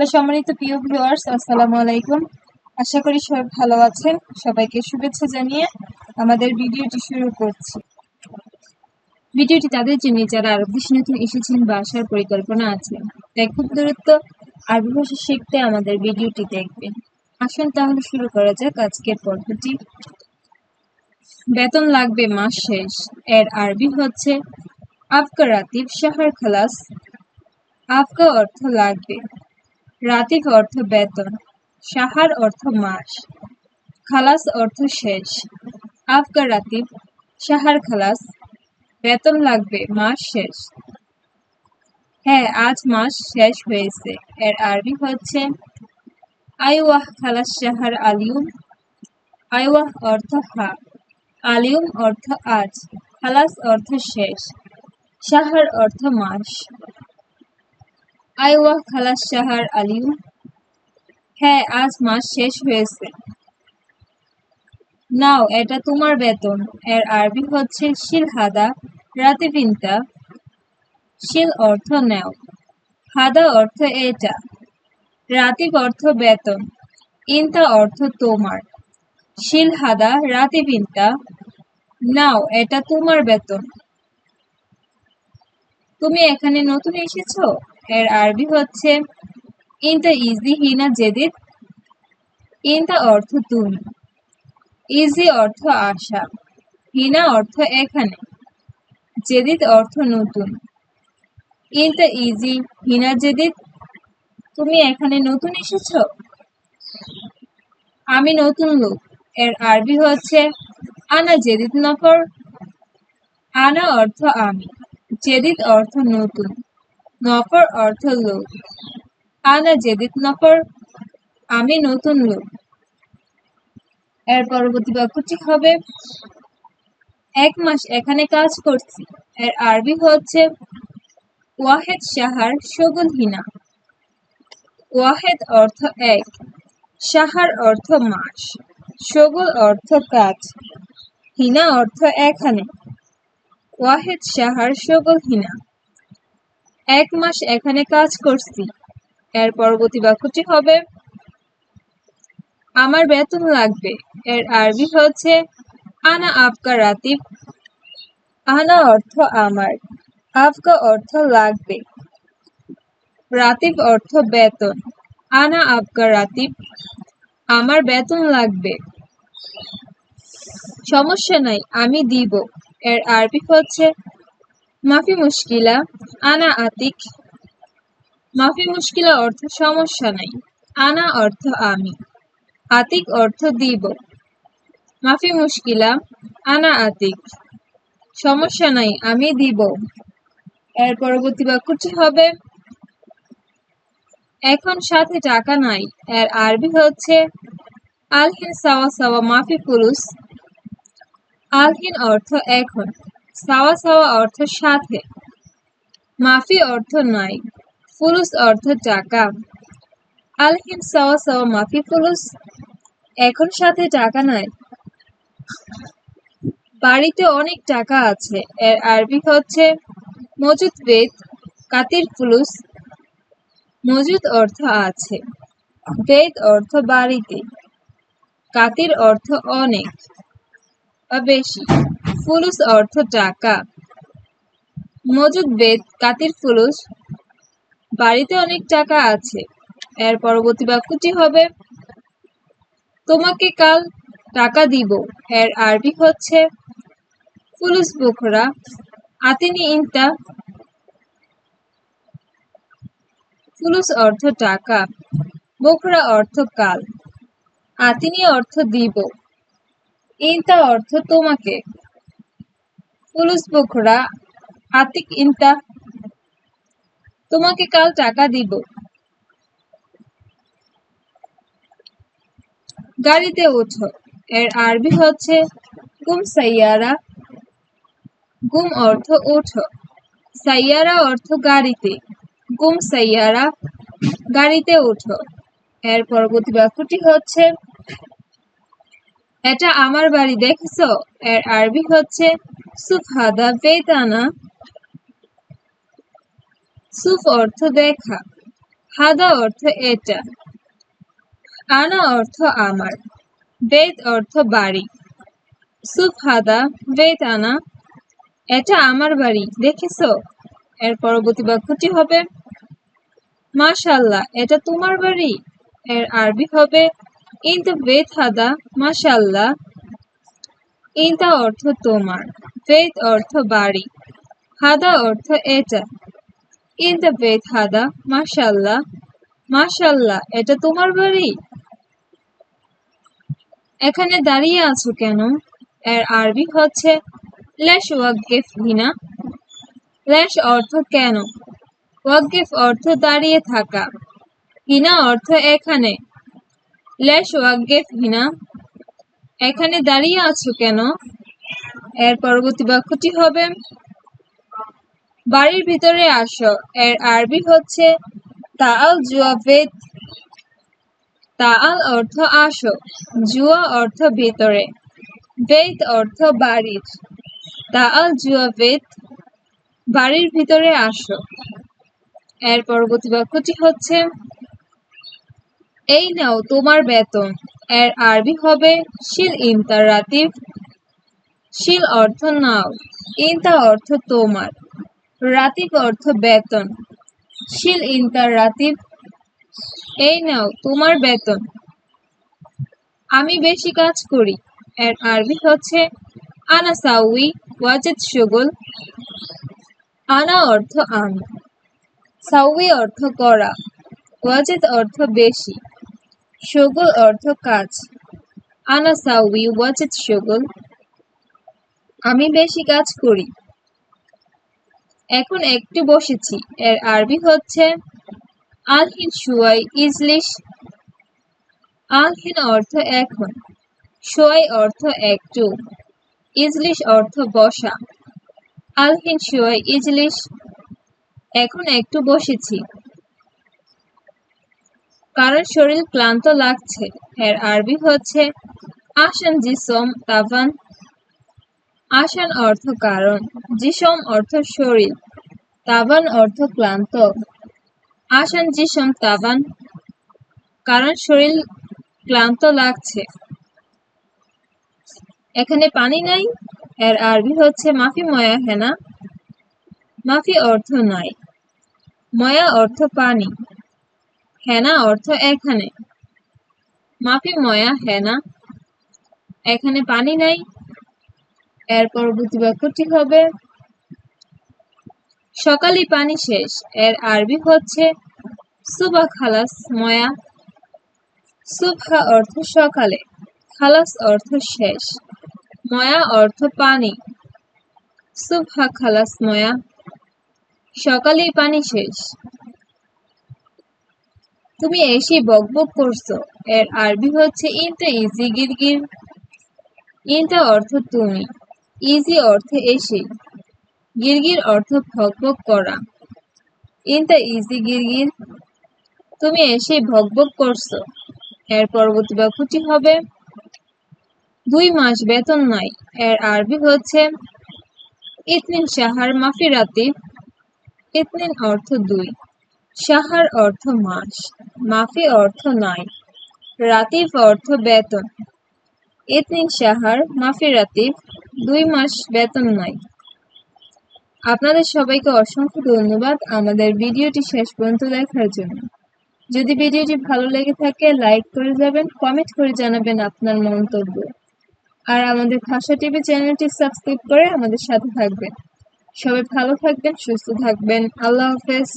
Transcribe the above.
Hello সম্মানিত প্রিয় viewers, আসসালামু আলাইকুম। আশা করি সবাই ভালো আছেন। সবাইকে শুভেচ্ছা জানিয়ে আমাদের ভিডিওটি শুরু করছি। ভিডিওটি তাদের জন্য যারা আরব দেশে নতুন এসেছেন বা আসার পরিকল্পনা আছে, তাই খুব দূরত্ব আরবি ভাষা শিখতে আমাদের ভিডিওটি দেখবেন। আসুন তাহলে শুরু করা যাক আজকের পর্বটি। বেতন লাগবে মাস শেষ। এর আরবি হচ্ছে আফকা রাতিব শাহর খালাস। আফকা অর্থ লাগবে। রাতিব অর্থ বেতন, সাহার অর্থ মাস, খালাস অর্থ শেষ। আফকা রাতিব সাহার খালাস, বেতন লাগবে মাস শেষ। হ্যাঁ আজ মাস শেষ হয়েছে। এর আরবি হচ্ছে, আইওয়াহ খালাস সাহার আলিউম, আইওয়াহ অর্থ হা, আলিউম অর্থ আজ, খালাস অর্থ শেষ, সাহার অর্থ মাস। আইওয়াহ খালাস শাহার আলিউম হ্যাঁ আজ মাস শেষ হয়েছে। নাও, এটা তোমার বেতন। এর আরবি হচ্ছে শিল হাদা, রাতে পিন্তা শিল অর্থ নেও। হাদা অর্থ এটা। রাতিব অর্থ বেতন। ইন্তা অর্থ তোমার। শিল হাদা, রাতে পিন্তা নাও, এটা তোমার বেতন। তুমি এখানে নতুন এসেছ? এর আরবি হচ্ছে ইনটা ইজি হিনা জেদিদ ইনটা অর্থ তুমি, ইজি অর্থ আশা, হিনা অর্থ এখানে, জেদিদ অর্থ নতুন ইনটা ইজি হিনা জেদিদ, তুমি এখানে নতুন এসেছ? আমি নতুন লোক, এর আরবি হচ্ছে, আনা জেদিদ নফর, আনা অর্থ আমি, জেদিদ অর্থ নতুন। নফর অর্থ লোক। আনা জেদিত নফর, আমি নতুন লোক। এর পরবর্তী বাক্যটি হবে, এক মাস এখানে কাজ করছি। এর আরবি হচ্ছে, ওয়াহেদ সাহার শগুল হিনা ওয়াহেদ অর্থ এক, সাহার অর্থ মাস। শগুল অর্থ কাজ। হিনা অর্থ এখানে। ওয়াহেদ সাহার শগুল হিনা এক মাস এখানে কাজ করছি। এর পরবর্তী বাক্যটি হবে, আমার বেতন লাগবে। এর আরবি হচ্ছে, আনা আফকা রাতিব। আনা অর্থ আমার। আফকা অর্থ লাগবে। রাতিব অর্থ বেতন। আনা আফকা রাতিব। আমার বেতন লাগবে। সমস্যা নাই, আমি দিব। এর আরবি হচ্ছে মাফি মুশকিলা, আনা আতিক। মাফি মুশকিলা অর্থ সমস্যা নাই, আনা অর্থ আমি। আতিক অর্থ দিব। মাফি মুশকিলা, আনা আতিক। সমস্যা নাই, আমি দিব। এর পরবর্তী বাক্যটি হবে, এখন সাথে টাকা নাই, এর আরবি হচ্ছে, আলহিন সাওয়া সাওয়া মাফি পুরুষ। আলহিন অর্থ এখন। সাওয়া সাওয়া অর্থ সাথে। মাফি অর্থ নাই, ফুলুস অর্থ টাকা। আলহিন সাওয়া সাওয়া মাফি ফুলুস, এখন সাথে টাকা নাই। বাড়িতে অনেক টাকা আছে, এর আরবি হচ্ছে মজুদ বেদ, কাতির ফুলুস, মজুদ অর্থ আছে, বেদ অর্থ বাড়িতে, কাতির অর্থ অনেক, বা বেশি। ফুলুস অর্থ টাকা। মজুদ বেদ কাতির ফুলুস বাড়িতে অনেক টাকা আছে। এর পরবর্তী বাক্যটি হবে, তোমাকে কাল টাকা দিব। এর আরবি হচ্ছে, ফুলুস বুখরা, আতিনি ইনতা, ফুলুস অর্থ টাকা, বোখরা অর্থ কাল, আতিনি অর্থ দিব, ইনতা অর্থ তোমাকে। ফুলুস বোখরা আতিক ইনতা, তোমাকে কাল টাকা দিব। গাড়িতে ওঠো। এর আরবি হচ্ছে, গুম সাইয়ারা। গুম অর্থ ওঠো। সাইয়ারা অর্থ গাড়িতে। গুম সাইয়ারা। গাড়িতে ওঠো। এর পরবর্তী বাক্যটি হচ্ছে এটা আমার বাড়ি, দেখছ? এর আরবি হচ্ছে সুফহাদা বেতানা। সুফ অর্থ দেখা, হাদা অর্থ এটা, আনা অর্থ আমার বেদ অর্থ বাড়ি। সুফ হাদা বেদ আনা এটা আমার বাড়ি, দেখেছ? এর পরবর্তী বাক্যটি হবে, মাশাল্লাহ, এটা তোমার বাড়ি। এর আরবি হবে ইনতা বেদ হাদা মাশাল্লাহ ইনতা অর্থ তোমার বেদ অর্থ বাড়ি হাদা অর্থ এটা ইনতা বেদ হাদা মাশাল্লাহ মাশাল্লাহ এটা তোমার বাড়ি? এখানে দাঁড়িয়ে আছো কেন? এর আরবি হচ্ছে, লেশ ওয়াকগেফ হিনা লেশ অর্থ কেন? ওয়াকগেফ অর্থ দাঁড়িয়ে থাকা। হিনা অর্থ এখানে। লেশ ওয়াকগেফ হিনা এখানে দাঁড়িয়ে আছো কেন? এর পরবর্তী বাক্যটি হবে, বাড়ির ভিতরে আসো। এর আরবি হচ্ছে, তাআল জুয়াভেদ তাআল অর্থ আসো, জুয়া অর্থ ভিতরে। বেদ অর্থ বাড়ির। তাআল জুয়াভেদ বাড়ির ভিতরে আসো। এর পরবর্তী বাক্যটি হচ্ছে এই নাও তোমার বেতন। এর আরবি হবে, শিল ইন্তার রাতিব। শিল অর্থ নাও ইন্তা অর্থ তোমার। রাতিব অর্থ বেতন, শিল ইন্তার রাতিব। এই নাও তোমার বেতন। আমি বেশি কাজ করি। এর আরবি হচ্ছে, আনা সাউই ওয়াজেদ সুগুল। আনা অর্থ আমি। সাউই অর্থ করা, ওয়াজেদ অর্থ বেশি। সুগুল অর্থ কাজ। আনা সাউই ওয়াজেদ সুগুল? আমি বেশি কাজ করি। এখন একটু বসেছি। এর আরবি হচ্ছে, আলহিন শুয়াই ইজলিশ আলহিন অর্থ এখন। শুয়াই অর্থ একটু। ইজলিশ অর্থ বসা। আলহিন শুয়াই ইজলিশ এখন একটু বসেছি। কারণ শরীর ক্লান্ত লাগছে। এর আরবি হচ্ছে, আসান জিসম তাভান আসান অর্থ কারণ, জিসম অর্থ শরীর তাবান অর্থ ক্লান্ত। আসান জিসম তাবান কারণ শরীর ক্লান্ত লাগছে। এখানে পানি নাই? এর আরবি হচ্ছে, মাফি ময়া হেনা। মাফি অর্থ নাই। ময়া অর্থ পানি। হেনা অর্থ এখানে। মাফি ময়া, হেনা। এখানে পানি নাই। এর পরবর্তী বাক্যটি হবে সকালে পানি শেষ। এর আরবি হচ্ছে, সুবা খালাস ময়া। সুবহা অর্থ সকালে, খালাস অর্থ শেষ। ময়া অর্থ পানি। সুবহা খালাস ময়া। সকালেই পানি শেষ। তুমি এসে বকবক করছ। এর আরবি হচ্ছে ইনটা ইজি গিরগির ইনটা অর্থ তুমি। ইজি অর্থে এসে। গিরগির অর্থ ভকভক করা। ইনটা ইজি গিরগির তুমি এসে ভকভক করছ। এর পরবর্তী বাক্যটি হবে, দুই মাস বেতন নাই। এর আরবি হচ্ছে, ইতনিন সাহার মাফি রাতি ইতনিন অর্থ দুই। সাহার অর্থ মাস, মাফি অর্থ নাই রাতিফ অর্থ বেতন। ইতনিন সাহার, মাফি রাতিফ দুই মাস বেতন নাই। আপনাদের সবাইকে অসংখ্য ধন্যবাদ আমাদের ভিডিওটি শেষ পর্যন্ত দেখার জন্য। যদি ভিডিওটি ভালো লেগে থাকে, লাইক করে যাবেন, কমেন্ট করে জানাবেন আপনার মন্তব্য। আর আমাদের ভাষা টিভি চ্যানেলটি সাবস্ক্রাইব করে আমাদের সাথে থাকবেন। সবাই ভালো থাকবেন, সুস্থ থাকবেন। আল্লাহ হাফেজ।